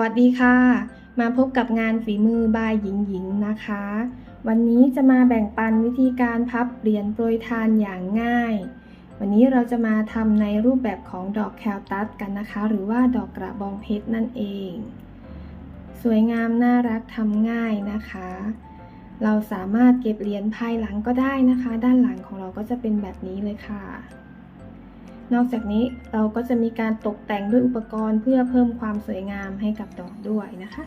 วัสดีค่ะ มาพบกับงานฝีมือบายหญิงหญิงนะคะ วันนี้จะมาแบ่งปันวิธีการพับเหรียญโปรยทานอย่างง่าย วันนี้เราจะมาทำในรูปแบบของดอกแคลตัสกันนะคะ หรือว่าดอกกระบองเพชรนั่นเอง สวยงามน่ารักทำง่ายนะคะ เราสามารถเก็บเหรียญภายหลังก็ได้นะคะ ด้านหลังของเราก็จะเป็นแบบนี้เลยค่ะ นอกจากนี้เราก็จะมีการตกแต่งด้วยอุปกรณ์เพื่อเพิ่มความสวยงามให้กับดอกด้วยนะคะ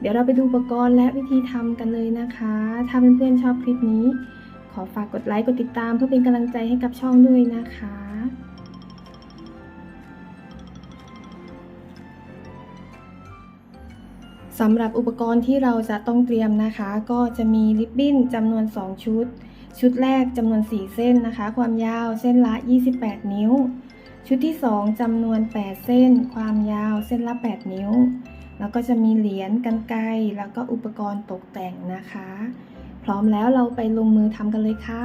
เดี๋ยวเราไปดูอุปกรณ์และวิธีทำกันเลยนะคะ ถ้าเพื่อนๆชอบคลิปนี้ ขอฝากกดไลค์กดติดตามเพื่อเป็นกำลังใจให้กับช่องด้วยนะคะสำหรับอุปกรณ์ที่เราจะต้องเตรียมนะคะ ก็จะมีริบบิ้นจำนวน 2 ชุด ชุดแรกจำนวน 4 เส้นนะคะ ความยาวเส้นละ 28 นิ้ว ชุดที่ 2จำนวน 8 เส้น ความยาวเส้นละ 8 นิ้ว แล้วก็จะมีเหรียญกันไกแล้วก็อุปกรณ์ตกแต่งนะคะ พร้อมแล้วเราไปลงมือทำกันเลยค่ะ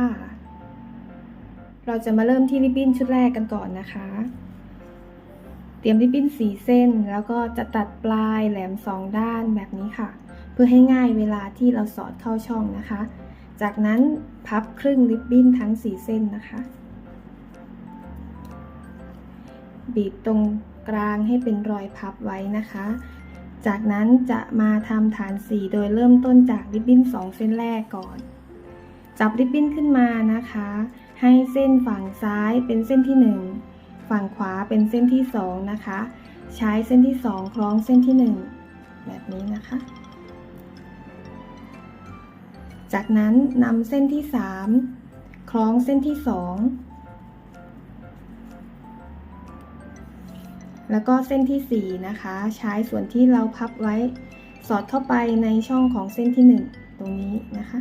เราจะมาเริ่มที่ริบบิ้นชุดแรกกันก่อนนะคะ เตรียมริบบิ้นสีเส้น แล้วก็จะตัดปลายแหลมสองด้านแบบนี้ค่ะ เพื่อให้ง่ายเวลาที่เราสอดเข้าช่องนะคะ จากนั้นพับครึ่งริบบิ้นทั้ง 4 เส้นนะคะ บีบตรงกลางให้เป็นรอยพับไว้นะคะ จากนั้นจะมาทำฐานสีโดยเริ่มต้นจากริบบิ้น 2 เส้นแรกก่อน จับริบบิ้นขึ้นมานะคะ ให้เส้นฝั่งซ้ายเป็นเส้นที่ 1 ฝั่งขวาเป็นเส้นที่ 2 นะคะ ใช้เส้นที่ 2 คล้องเส้นที่ 1 แบบนี้นะคะ จากนั้นนำเส้นที่ 3 คล้องเส้นที่ 2 แล้วก็เส้นที่ 4 นะคะ ใช้ส่วนที่เราพับไว้สอดเข้าไปในช่องของเส้นที่ 1 ตรงนี้นะคะ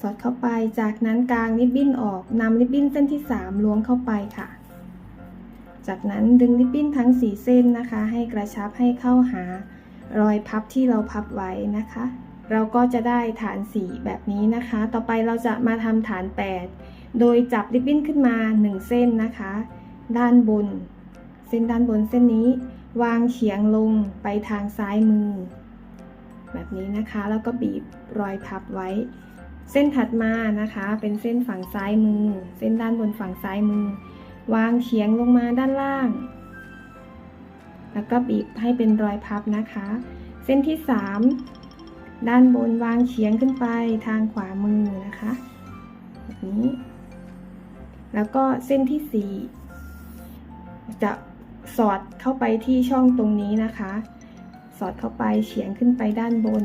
สอดเข้าไปจากนั้นกลางริบบิ้นออกนำริบบิ้นเส้นที่ 3 ล้วงเข้าไปค่ะ จากนั้นดึงริบบิ้นทั้ง 4 เส้นนะคะ ให้กระชับให้เข้าหารอยพับที่เราพับไว้นะคะ เราก็จะได้ฐานสีแบบนี้นะคะ ต่อไปเราจะมาทำฐาน 8 โดยจับริบบิ้นขึ้นมา 1 เส้นนะคะ ด้านบน เส้นด้านบนเส้นนี้ วางเฉียงลงไปทางซ้ายมือ แบบนี้นะคะ แล้วก็บีบรอยพับไว้ เส้นถัดมานะคะ เป็นเส้นฝั่งซ้ายมือ เส้นด้านบนฝั่งซ้ายมือ วางเฉียงลงมาด้านล่าง แล้วก็บีบให้เป็นรอยพับนะคะ เส้นที่ 3 ด้านบนวางเฉียงขึ้นไปทางขวามือนะคะแบบนี้ แล้วก็เส้นที่ 4 จะสอดเข้าไปที่ช่องตรงนี้นะคะ สอดเข้าไปเฉียงขึ้นไปด้านบน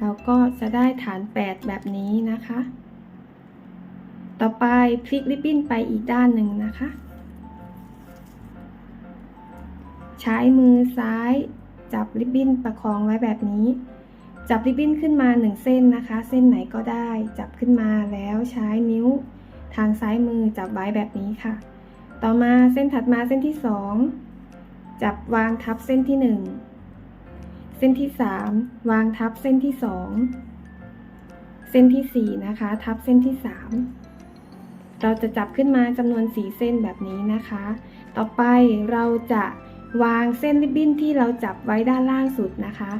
เราก็จะได้ฐาน 8 แบบนี้นะคะ ต่อไปพลิกริบบิ้นไปอีกด้านหนึ่งนะคะ ใช้มือซ้าย จับริบบิ้นประคองไว้แบบนี้ จับริบบิ้นขึ้นมา1เส้นนะคะ เส้นไหนก็ได้ จับขึ้นมาแล้วใช้นิ้ว ทางซ้ายมือจับไว้แบบนี้ค่ะ ต่อมาเส้นถัดมาเส้นที่ 2 จับวางทับเส้นที่ 1 เส้นที่ 3 วางทับเส้นที่ 2 เส้นที่ 4 นะคะ ทับเส้นที่ 3 เราจะจับขึ้นมาจำนวน 4 เส้นแบบนี้นะคะ ต่อไปเราจะ วางเส้นริบบิ้นที่เราจับไว้ด้านล่างสุดนะคะ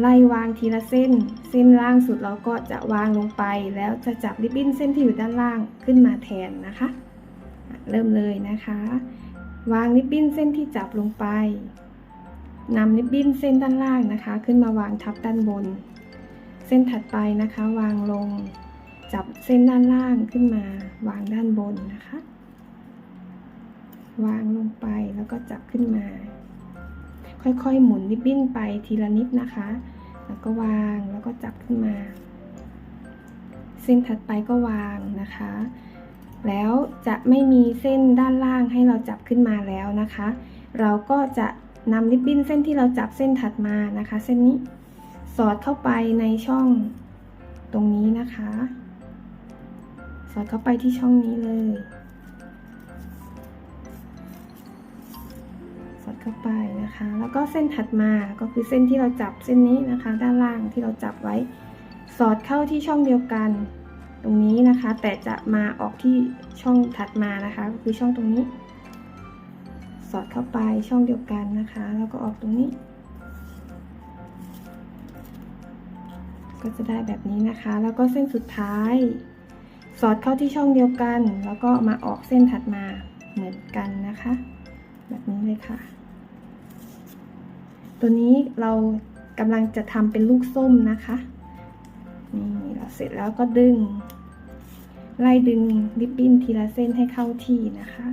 ไล่วางทีละเส้น เส้นล่างสุดเราก็จะวางลงไป แล้วจะจับริบบิ้นเส้นที่อยู่ด้านล่างขึ้นมาแทนนะคะ เริ่มเลยนะคะ วางริบบิ้นเส้นที่จับลงไปนำริบบิ้นเส้นด้านล่างนะคะ ขึ้นมาวางทับด้านบน เส้นถัดไปนะคะ วางลง จับเส้นด้านล่างขึ้นมา วางด้านบนนะคะ วางลงไปแล้วก็จับขึ้นมา ค่อยๆ หมุนริบบิ้นไปทีละนิดนะคะ แล้วก็วางแล้วก็จับขึ้นมา เส้นถัดไปก็วางนะคะ แล้วจะไม่มีเส้นด้านล่างให้เราจับขึ้นมาแล้วนะคะ เราก็จะนำริบบิ้นเส้นที่เราจับเส้นถัดมานะคะ เส้นนี้สอดเข้าไปในช่องตรงนี้นะคะ สอดเข้าไปที่ช่องนี้เลย สอดเข้าไปนะคะ แล้วก็เส้นถัดมาก็คือเส้นที่เราจับเส้นนี้นะคะ ด้านล่างที่เราจับไว้ สอดเข้าที่ช่องเดียวกันตรงนี้นะคะ แต่จะมาออกที่ช่องถัดมานะคะก็คือช่องตรงนี้ สอดเข้าไปช่องเดียวกันนะคะ แล้วก็ออกตรงนี้ ก็จะได้แบบนี้นะคะ แล้วก็เส้นสุดท้าย สอดเข้าที่ช่องเดียวกัน แล้วก็มาออกเส้นถัดมาเหมือนกันนะคะ แบบนี้เลยค่ะ ตัวนี้เรากำลังจะทำเป็นลูกส้มนะคะ นี่เราเสร็จแล้วก็ดึง ไล่ดึงริบบิ้นทีละเส้นให้เข้าที่นะคะ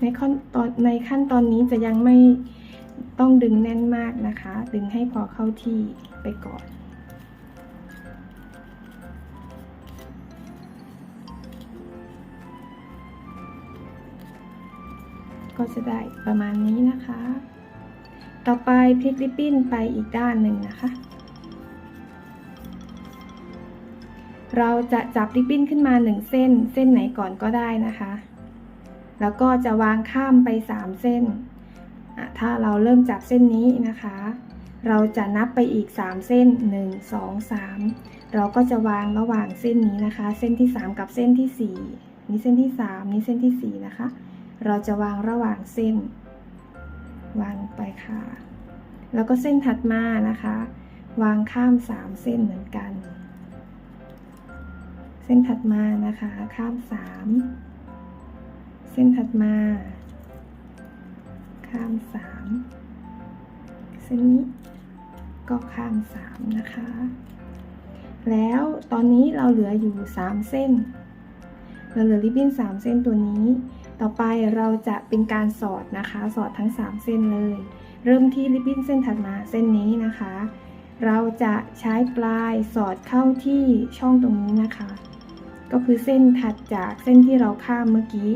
ในขั้นตอนในขั้นตอนนี้จะยังไม่ต้องดึงแน่นมากนะคะ ดึงให้พอเข้าที่ไปก่อน ก็จะได้ประมาณนี้นะคะ ต่อไปพลิกริบบิ้นไปอีกด้านหนึ่งนะคะ เราจะจับริบบิ้นขึ้นมาหนึ่งเส้น เส้นไหนก่อนก็ได้นะคะ แล้วก็จะวางข้ามไป 3 เส้น ถ้าเราเริ่มจับเส้นนี้นะคะ เราจะนับไปอีก 3 เส้น 1 2 3 เราก็จะวางระหว่างเส้นนี้นะคะ เส้นที่ 3 กับเส้นที่ 4 นี่เส้นที่ 3 นี่เส้นที่ 4 นะคะ เราจะวางระหว่างเส้น วางไปค่ะ แล้วก็เส้นถัดมานะคะ วางข้าม 3 เส้นเหมือนกัน เส้นถัดมานะคะ ข้าม 3 เส้นถัดมา ข้าม 3 เส้นนี้ก็ข้าม 3 นะคะ แล้วตอนนี้เราเหลืออยู่ 3 เส้น เราเหลือริบบิ้น 3 เส้นตัวนี้ ต่อไปเราจะเป็นการสอดนะคะ สอดทั้ง 3 เส้นเลย เริ่มที่ริบบิ้นเส้นถัดมาเส้นนี้นะคะ เราจะใช้ปลายสอดเข้าที่ช่องตรงนี้นะคะ ก็คือเส้นถัดจากเส้นที่เราข้ามเมื่อกี้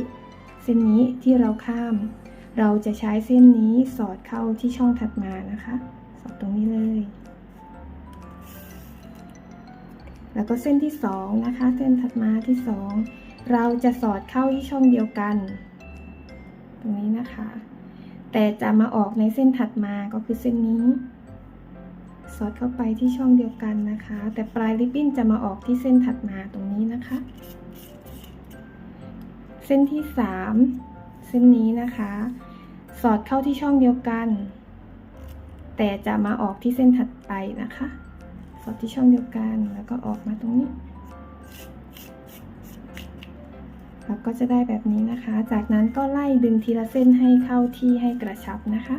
เส้นนี้ที่เราข้าม เราจะใช้เส้นนี้สอดเข้าที่ช่องถัดมานะคะ สอดตรงนี้เลย แล้วก็เส้นที่สองนะคะ เส้นถัดมาที่สอง เราจะสอดเข้าที่ช่องเดียวกัน ตรงนี้นะคะ แต่จะมาออกในเส้นถัดมาก็คือเส้นนี้ สอดเข้าไปที่ช่องเดียวกันนะคะ แต่ปลายริบบิ้นจะมาออกที่เส้นถัดมาตรงนี้นะคะ เส้นที่ 3 เส้นนี้นะคะ สอดเข้าที่ช่องเดียวกัน แต่จะมาออกที่เส้นถัดไปนะคะ สอดที่ช่องเดียวกันแล้วก็ออกมาตรงนี้ แล้วก็จะได้แบบนี้นะคะ จากนั้นก็ไล่ดึงทีละเส้นให้เข้าที่ให้กระชับนะคะ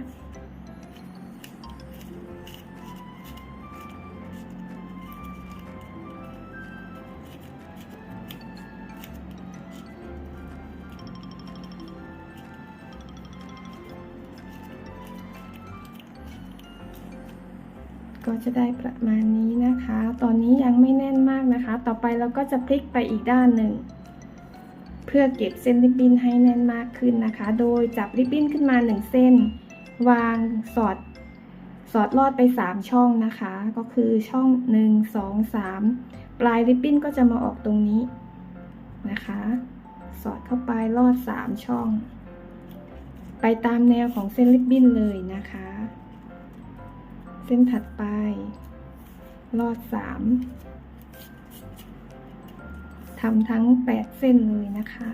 ก็จะได้ประมาณนี้นะคะ ตอนนี้ยังไม่แน่นมากนะคะ ต่อไปเราก็จะพลิกไปอีกด้านหนึ่ง เพื่อเก็บเส้นริบบิ้นให้แน่นมากขึ้นนะคะ โดยจับริบบิ้นขึ้นมาหนึ่งเส้น วางสอดสอดลอดไป 3 ช่องนะคะ ก็คือช่อง 1 2 3 ปลายริบบิ้นก็จะมาออกตรงนี้นะคะ สอดเข้าไปลอด 3 ช่อง ไปตามแนวของเส้นริบบิ้นเลยนะคะ เส้นถัดไปลอด 3 ทำทั้ง 8 เส้นเลยนะคะ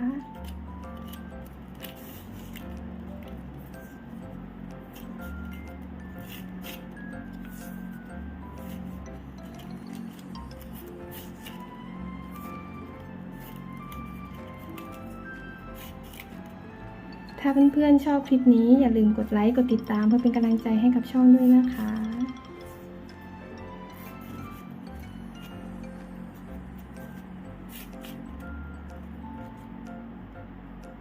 ถ้าเพื่อนๆชอบคลิปนี้อย่าลืมกดไลค์ กดติดตามเพื่อเป็นกำลังใจให้กับช่องด้วยนะคะ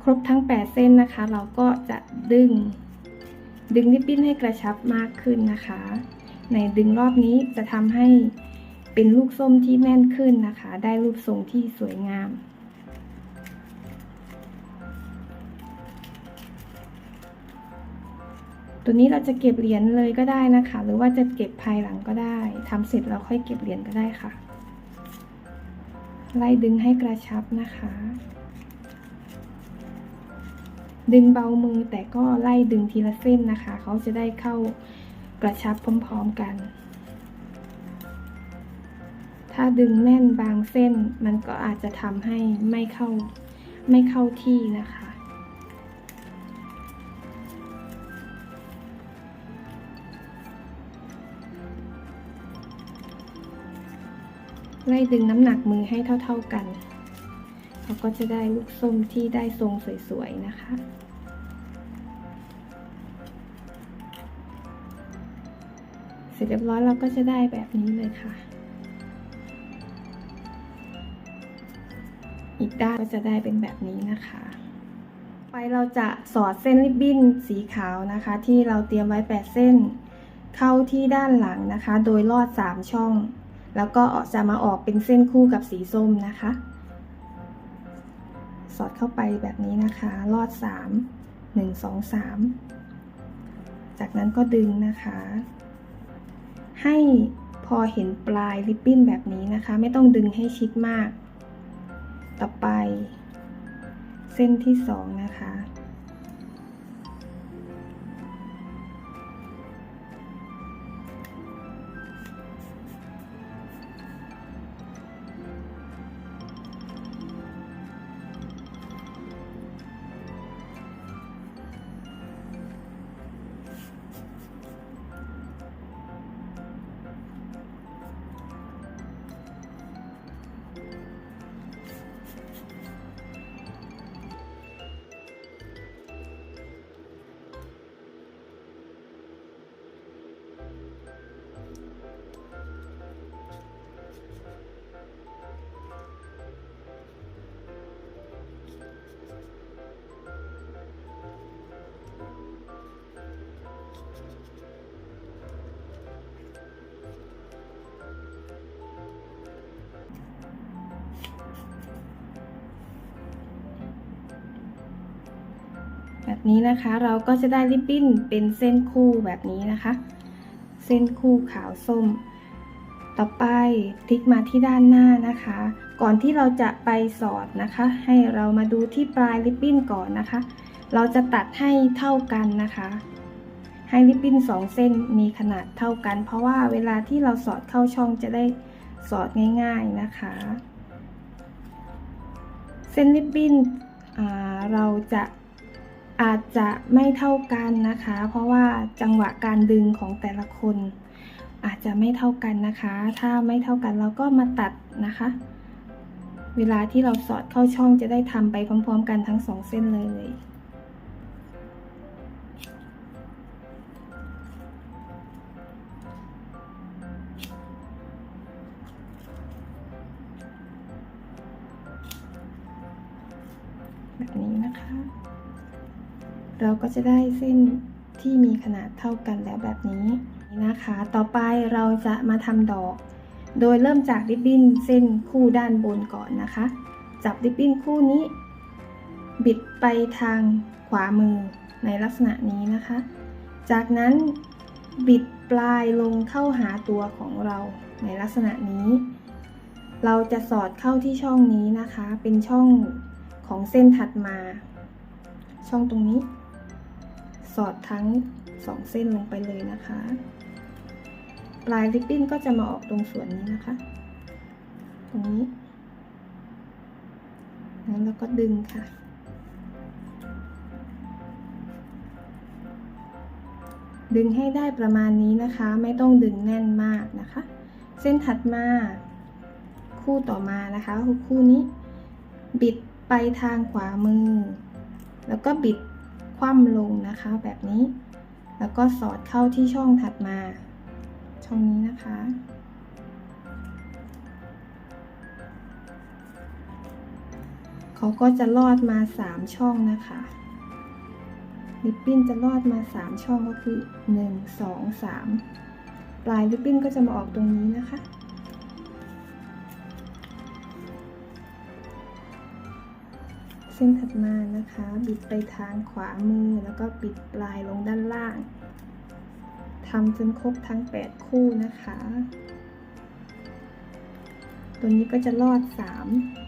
ครบทั้ง 8 เส้นนะคะ เราก็จะดึง ดึงริบบิ้นให้กระชับมากขึ้นนะคะ ในดึงรอบนี้จะทำให้เป็นลูกส้มที่แน่นขึ้นนะคะ ได้รูปทรงที่สวยงามตัวนี้เราจะเก็บเหรียญเลยก็ได้นะคะ หรือว่าจะเก็บภายหลังก็ได้ทำเสร็จเราค่อยเก็บเหรียญก็ได้ค่ะ ไล่ดึงให้กระชับนะคะ ดึงเบามือแต่ก็ไล่ดึงทีละเส้นนะคะ เขาจะได้เข้ากระชับพร้อมๆกัน ถ้าดึงแน่นบางเส้นมันก็อาจจะทำให้ไม่เข้าไม่เข้าที่นะคะ ไล่ดึงน้ำหนักมือให้เท่า ๆกัน เราก็จะได้ลูกส้มที่ได้ทรงสวยๆนะคะ เสร็จเรียบร้อยเราก็จะได้แบบนี้เลยค่ะ อีกด้านก็จะได้เป็นแบบนี้นะคะไปเราจะสอดเส้นริบบิ้นสีขาวนะคะ ที่เราเตรียมไว้ 8 เส้น เข้าที่ด้านหลังนะคะ โดยลอด 3 ช่อง แล้วก็จะมาออกเป็นเส้นคู่กับสีส้มนะคะ อดเข้าไปแบบนี้นะคะ ลอด 3 1 2 3 จากนั้นก็ดึงนะคะ ให้พอเห็นปลายริบบิ้นแบบนี้นะคะ ไม่ต้องดึงให้ชิดมาก ต่อไป เส้นที่สองนะคะ นี้นะคะ เราก็จะได้ริบบิ้นเป็นเส้นคู่แบบนี้นะคะ เส้นคู่ขาวส้ม ต่อไปพลิกมาที่ด้านหน้านะคะ ก่อนที่เราจะไปสอดนะคะ ให้เรามาดูที่ปลายริบบิ้นก่อนนะคะ เราจะตัดให้เท่ากันนะคะให้ริบบิ้นสองเส้นมีขนาดเท่ากัน เพราะว่าเวลาที่เราสอดเข้าช่องจะได้สอดง่ายๆนะคะ เส้นริบบิ้นเราจะ อาจจะไม่เท่ากันนะคะ เพราะว่าจังหวะการดึงของแต่ละคน อาจจะไม่เท่ากันนะคะ ถ้าไม่เท่ากันเราก็มาตัดนะคะ เวลาที่เราสอดเข้าช่องจะได้ทำไปพร้อม ๆ กันทั้งสองเส้นเลย เราก็จะได้เส้นที่มีขนาดเท่ากันแล้วแบบนี้นะคะ ต่อไปเราจะมาทำดอก โดยเริ่มจากริบบิ้นเส้นคู่ด้านบนก่อนนะคะ จับริบบิ้นคู่นี้ บิดไปทางขวามือในลักษณะนี้นะคะ จากนั้นบิดปลายลงเข้าหาตัวของเราในลักษณะนี้ เราจะสอดเข้าที่ช่องนี้นะคะ เป็นช่องของเส้นถัดมา ช่องตรงนี้ สอดทั้งสองเส้นลงไปเลยนะคะ ปลายริบบิ้นก็จะมาออกตรงส่วนนี้นะคะ ตรงนี้แล้วก็ดึงค่ะ ดึงให้ได้ประมาณนี้นะคะ ไม่ต้องดึงแน่นมากนะคะ เส้นถัดมาคู่ต่อมานะคะคือคู่นี้ บิดไปทางขวามือ แล้วก็บิด ว่ำลงนะคะแบบนี้ แล้วก็สอดเข้าที่ช่องถัดมา ช่องนี้นะคะ เขาก็จะลอดมา 3 ช่องนะคะริบบิ้นจะลอดมา 3 ช่องก็คือ 1 2 3 ปลายริบบิ้นก็จะมาออกตรงนี้นะคะ เส้นถัดมานะคะ บิดไปทางขวามือแล้วก็ปิดปลายลงด้านล่างทำจนครบทั้ง 8 คู่นะคะ ตัวนี้ก็จะลอด 3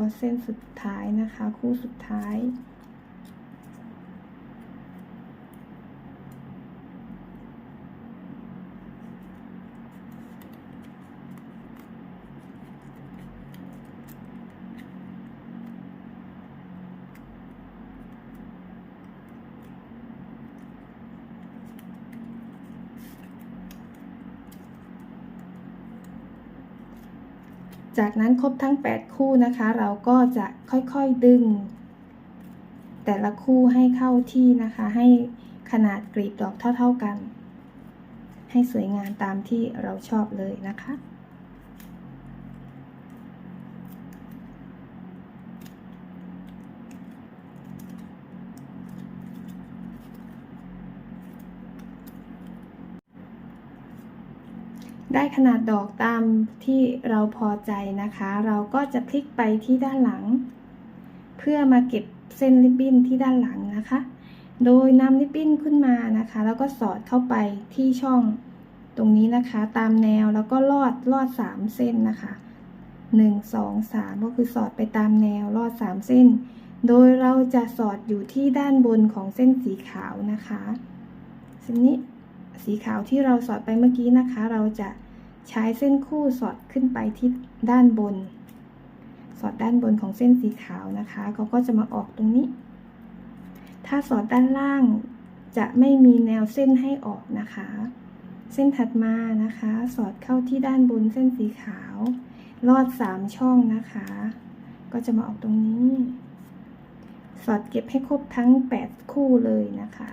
ก็เส้นสุดท้ายนะคะ คู่สุดท้าย จากนั้นครบทั้ง 8 คู่นะคะ เราก็จะค่อยๆดึง แต่ละคู่ให้เข้าที่นะคะ ให้ขนาดกลีบดอกเท่า ๆกัน ให้สวยงามตามที่เราชอบเลยนะคะ ได้ขนาดดอกตามที่เราพอใจนะคะ เราก็จะพลิกไปที่ด้านหลัง เพื่อมาเก็บเส้นริบบิ้นที่ด้านหลังนะคะ โดยนำริบบิ้นขึ้นมานะคะ แล้วก็สอดเข้าไปที่ช่องตรงนี้นะคะ ตามแนวแล้วก็ลอดลอดสามเส้นนะคะหนึ่งสองสามก็คือสอดไปตามแนวลอดสามเส้น โดยเราจะสอดอยู่ที่ด้านบนของเส้นสีขาวนะคะเส้นนี้สีขาวที่เราสอดไปเมื่อกี้นะคะ เราจะ ใช้เส้นคู่สอดขึ้นไปที่ด้านบน สอดด้านบนของเส้นสีขาวนะคะเขาก็จะมาออกตรงนี้ ถ้าสอดด้านล่างจะไม่มีแนวเส้นให้ออกนะคะ เส้นถัดมานะคะ สอดเข้าที่ด้านบนเส้นสีขาว ลอดสามช่องนะคะ ก็จะมาออกตรงนี้ สอดเก็บให้ครบทั้ง 8 คู่เลยนะคะ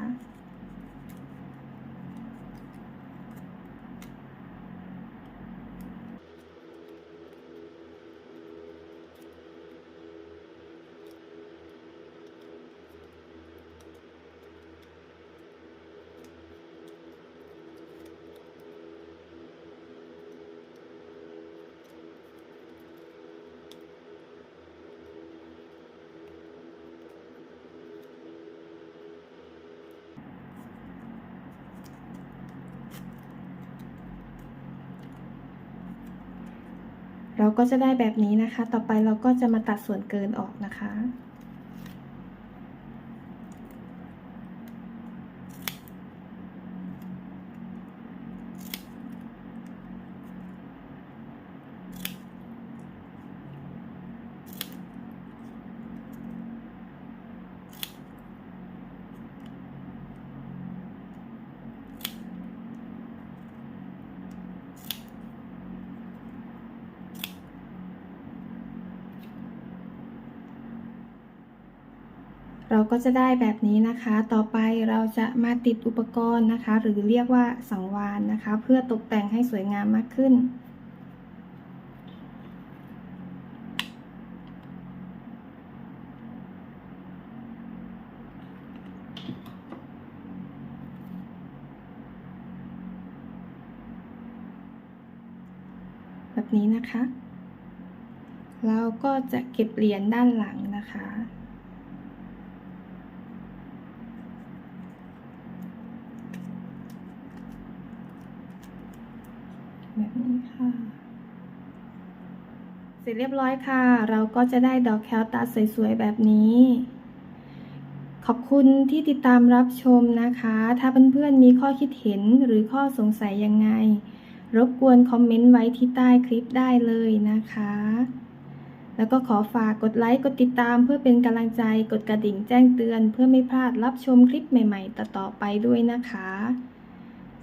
เราก็จะได้แบบนี้นะคะ ต่อไปเราก็จะมาตัดส่วนเกินออกนะคะ เราก็จะได้แบบนี้นะคะ ต่อไปเราจะมาติดอุปกรณ์นะคะ หรือเรียกว่าสังวานนะคะ เพื่อตกแต่งให้สวยงามมากขึ้น แบบนี้นะคะ เราก็จะเก็บเหรียญด้านหลังนะคะ แบบนี้ค่ะ เสร็จเรียบร้อยค่ะ เราก็จะได้ดอกแคลตัสสวยๆแบบนี้ ขอบคุณที่ติดตามรับชมนะคะ ถ้าเพื่อนๆมีข้อคิดเห็นหรือข้อสงสัยยังไง รบกวนคอมเมนต์ไว้ที่ใต้คลิปได้เลยนะคะแล้วก็ขอฝากกดไลค์ กดติดตามเพื่อเป็นกำลังใจ กดกระดิ่งแจ้งเตือน เพื่อไม่พลาดรับชมคลิปใหม่ ๆ ต่อๆไปด้วยนะคะ